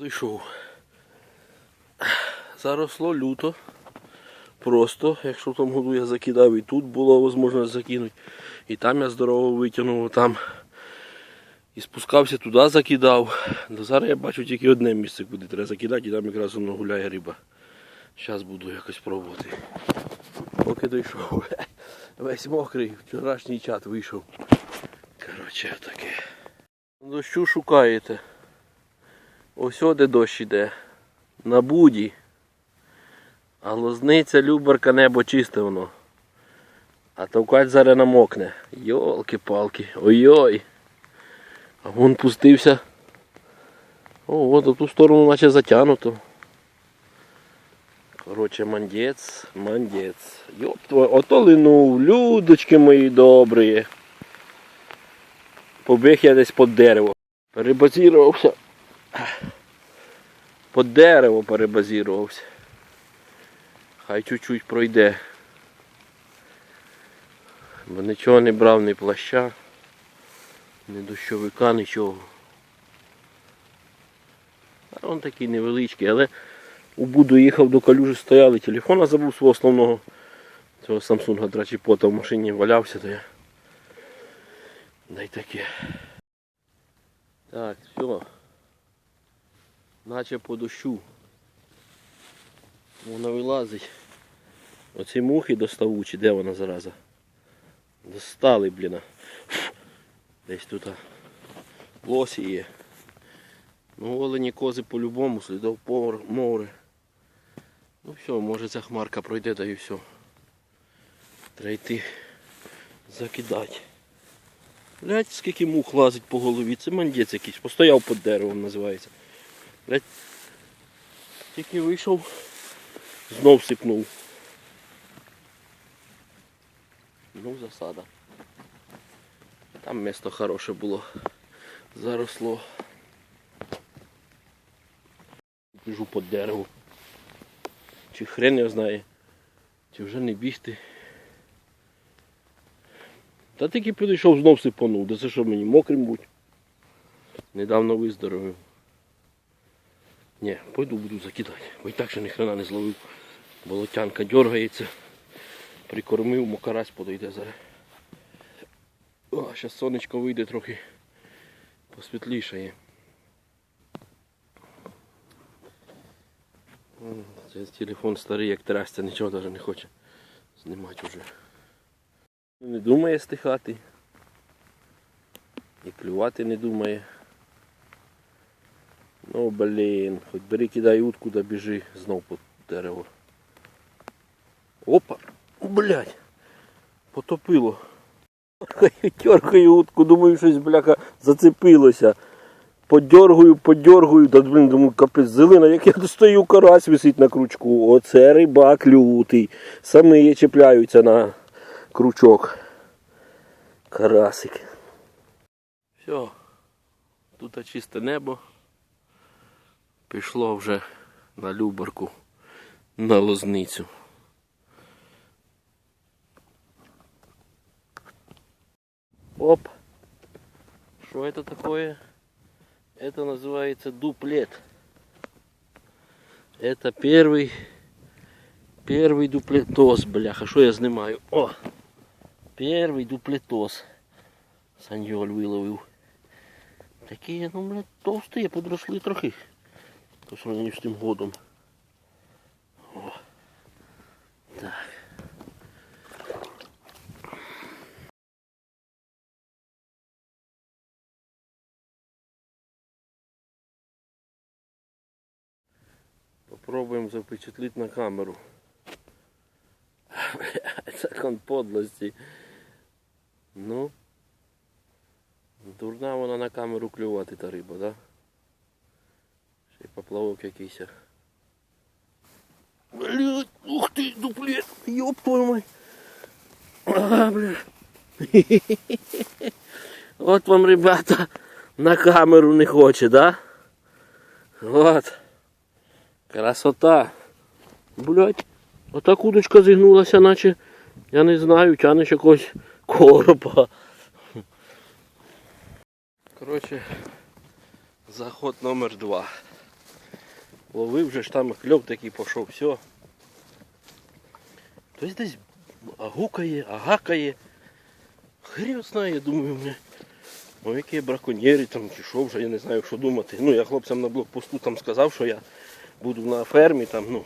Дійшов. Заросло люто. Просто, якщо в тому году я закидав, і тут було можливість закинути. І там я здорово витягнув, там і спускався туди, закидав. До зараз я бачу тільки одне місце, куди треба закидати, і там якраз воно гуляє риба. Зараз буду якось пробувати. Поки дійшов. Весь мокрий, вчорашній чат вийшов. Коротше, таке. Дощу шукаєте. Ось де дощ іде. На буді. А лозниця, люберка, небо чисте воно. А товкач зараз намокне. Йолки-палки. Ой-ой. А вон пустився. О, от у ту сторону наче затягнуто. Коротше, мандець, мандець. Йоп, твою, ото линув, людочки мої добрі. Побіг я десь під дерево. Перебазірувався. Під дерево перебазірувався. Хай чуть-чуть пройде. Бо нічого не брав, ні плаща, ні дощовика, нічого. А він такий невеличкий, але у Буду їхав до калюжі стояли, телефона забув свого основного. Цього Samsung драчіпота в машині валявся, то я. Дай таке. Так, все. Наче по дощу. Вона вилазить. Оці мухи доставучі, де вона зараза? Достали, блін. Десь тут лосі є. Ну, олені кози по-любому, слідов море. Ну все, може ця хмарка пройде, та і все. Треба йти закидати. Блять, скільки мух лазить по голові, це мандець якийсь, постояв під деревом називається. Блять, тільки вийшов, знов сипнув. Ну, засада. Там місто хороше було. Заросло. Біжу під дерево. Чи хрен його знає, чи вже не бігти. Та тільки підійшов, знов сипанув. Да це що мені мокрим будь. Недавно виздоровив. Ні, пойду буду закидати. Бо і так ще ні хрена не зловив. Болотянка дергається. Прикормив, мокарась подойде зараз. О, зараз сонечко вийде трохи посвітлішає. Це телефон старий, як трясця, нічого навіть не хоче знімати вже. Не думає стихати. І клювати не думає. Ну блін, хоч бери кидай утку да біжи знов по дерево. Опа! Блять! Потопило. Тьоркаю утку, думаю, щось бляха зацепилося. Подергаю, подергаю, да блин, думаю, капець зелена, як я достаю, карась висить на крючку. Оце рибак лютий. Самі чіпляються на крючок. Карасик. Все. Тут чисте небо. Пішло вже на Любарку, на лозницю. Оп. Что это такое? Это называется дуплет. Это первый, первый дуплетос, бляха. Что я снимаю? О! Первый дуплетос. Саньоль виловив. Такі, ну, блядь, товсті, подросли трохи. По сравнению з тим годом. О. Так. Попробуємо запечатлити на камеру. Це кон подлості. Ну. Дурна вона на камеру клювати та риба, да? Й поплавок якийсь. Блядь, ух ти, дуплет, ёб твою мать. А, бля. От вам, ребята, на камеру не хоче, да? Вот. Красота. Блять, отак удочка зігнулася, наче, я не знаю, тянеш якогось коропа. Коротше, заход номер два. Ловив вже ж там кльов такий пішов, все. Хтось десь гукає, а гакає. Хрен знає, думаю, мене. Ну, які браконьєри там чи що вже, я не знаю, що думати. Ну, я хлопцям на блокпосту там сказав, що я буду на фермі там, ну,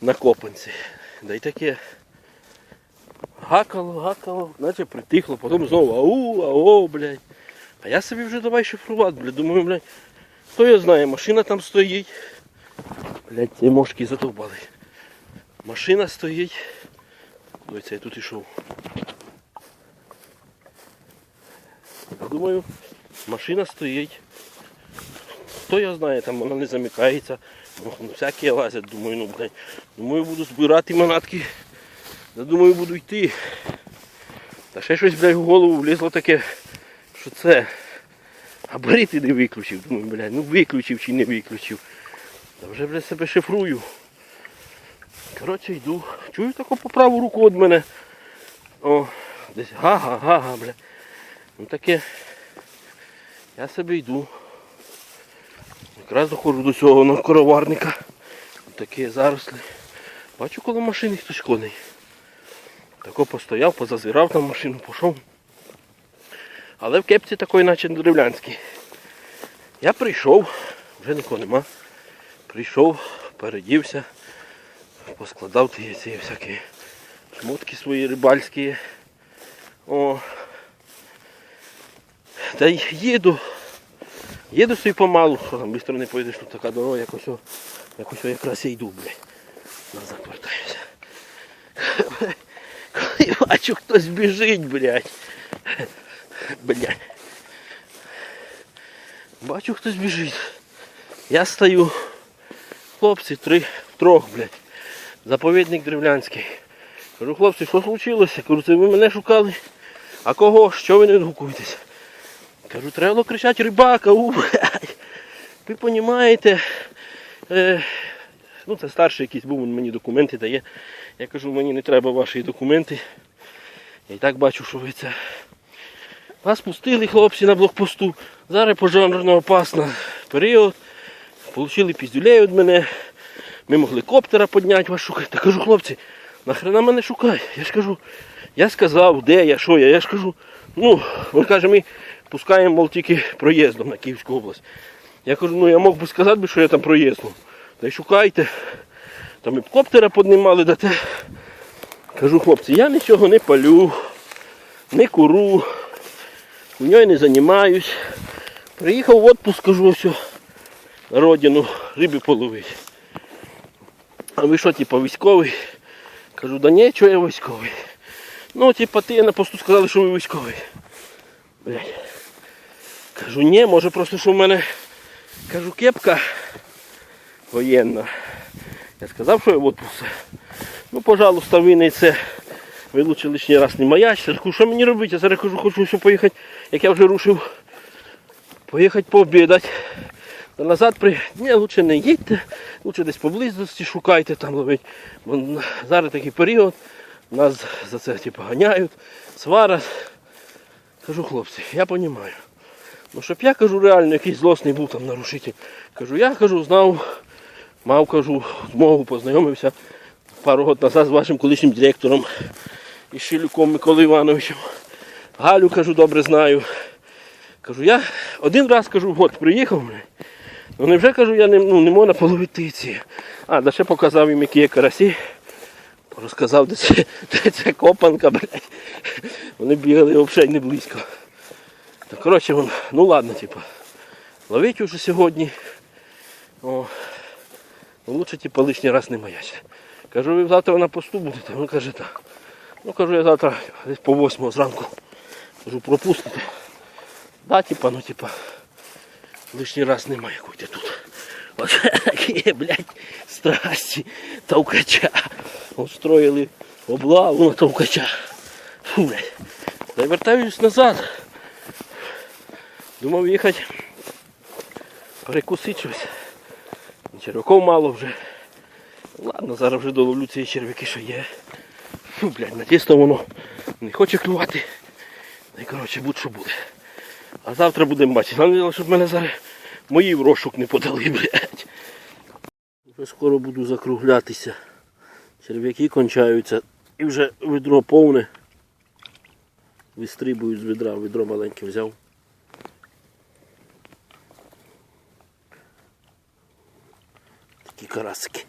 на копанці. Да й таке. Гакало, гакало, наче притихло, потім знову ау, ау, блядь. А я собі вже давай шифрувати, блядь. Думаю, блядь, хто я знає, машина там стоїть. Блядь, ці мошки задовбали. Машина стоїть. Ой, це я тут ішов. Думаю, машина стоїть. Хто я знає, там вона не замикається. Ну, ну, всякі лазять, думаю, ну блядь. Думаю, буду збирати манатки. Я думаю, буду йти. Та ще щось, блядь, в голову влізло таке, що це. Габарити не виключив. Думаю, блядь, ну виключив чи не виключив. Та вже, блядь, себе шифрую. Коротше, йду. Чую таку по праву руку від мене. О, десь га-га-га-га, бля. Ну таке. Я собі йду. Якраз доходжу до цього на короварника. Такі зарослі. Бачу, коло машини хтось коней. Тако постояв, позазирав там машину, пішов. Але в кепці такої, наче древлянський. Я прийшов, вже нікого нема. Прийшов, передівся, поскладав ті ці всякі шмотки свої рибальські. О. Та й їду. Їду собі помалу, що там швидко не поїдеш, тут така дорога, якось, о- якось о якраз я йду, блядь. Назад вертаюся. Коли бачу, хтось біжить, блядь. Блядь. Бачу, хтось біжить. Я стою. Хлопці, три, трьох, блядь. Заповідник древлянський. Кажу, хлопці, що случилося? Кажу, це ви мене шукали. А кого? Що ви не відгукуєтесь? Кажу, треба було кричати рибака, у, блядь. Ви розумієте, е, ну це старший якийсь був, він мені документи дає. Я кажу, мені не треба ваші документи. Я і так бачу, що ви це. Вас пустили хлопці на блокпосту. Зараз пожежно опасно період. Получили піздюлей від мене. Ми могли коптера підняти вас шукати. Та кажу, хлопці, нахрена мене шукай? Я ж кажу, я сказав, де я, що я. Я ж кажу, ну, він каже, ми пускаємо мол, тільки проїздом на Київську область. Я кажу, ну я мог би сказати, що я там проїздом. Та й шукайте. Там і коптера піднімали, да те. Кажу, хлопці, я нічого не палю, не куру, хуйньою не займаюсь. Приїхав в отпуск, кажу, все, родину, риби половити. А ви що, типа, військовий? Кажу, да ні, що я військовий. Ну, типа, ти на посту сказали, що ви військовий. Блядь. Кажу, ні, може просто що в мене кажу, кепка воєнна. Я сказав, що я в отпуск. Ну, пожалуйста, ви не це. Ви лучше лишній раз не маячте. Що мені робити? Я зараз кажу, хочу ще поїхати, як я вже рушив. Поїхати пообідати. Назад при... Ні, лучше не їдьте, лучше десь поблизості шукайте там ловить. Бо зараз такий період, нас за це типу, ганяють, сварять. Кажу, хлопці, я розумію. Ну щоб я кажу, реально якийсь злосний був там нарушитель. Кажу, я кажу, знав, мав кажу, змогу познайомився пару років назад з вашим колишнім директором і Шилюком Миколою Івановичем. Галю кажу, добре знаю. Кажу, я один раз кажу, от приїхав. Ну невже кажу, я не, ну, не можу половити ці. А, да ще показав їм, які є карасі. Розказав, де це, де це копанка, блядь. Вони бігали взагалі не близько. Та коротше, вон, ну ладно, типа. Ловить уже сьогодні. О, ну лучше типа лишній раз не маячити. Кажу, ви завтра на посту будете? Він каже, так. Ну кажу, я завтра десь по 8 зранку. Кажу, пропустите. Да, типа, ну типа, лишній раз немає куди тут. Оце такі, блядь, страсті товкача. Устроїли облаву на товкача. Фу, блядь. Та й вертаюсь назад. Думав їхати перекусити щось. Червяков мало вже. Ладно, зараз вже доловлю ці черв'яки, що є. Фу, блядь, на тісто воно не хоче клювати. Та й коротше будь-що буде. А завтра будемо бачити. Головне, щоб мене зараз мої в розшук не подали, блядь. Вже скоро буду закруглятися. Черв'яки кончаються. І вже відро повне. Вистрибують з відра, відро маленьке взяв. Такі карасики.